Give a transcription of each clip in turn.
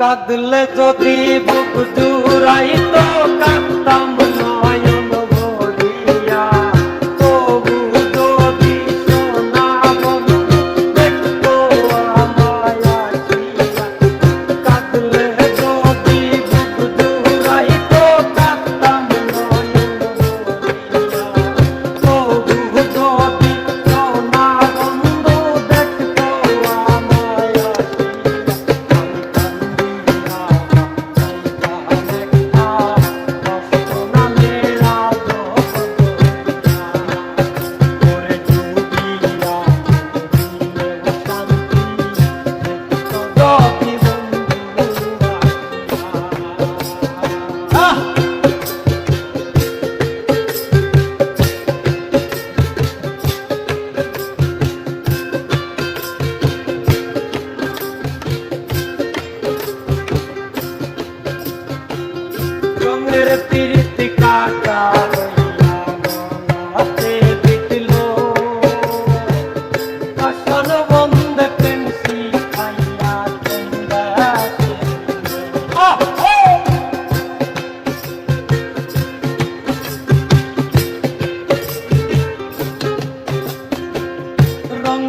কাঁদলে যদি বুক দূরাই তো কাঁদতাম না।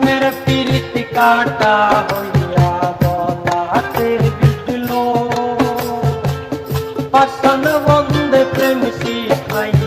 প্রেমের পিরিতি কাটা হইয়া বলাতে বিটলো পাশান বন্ধে প্রেম শিখাইয়া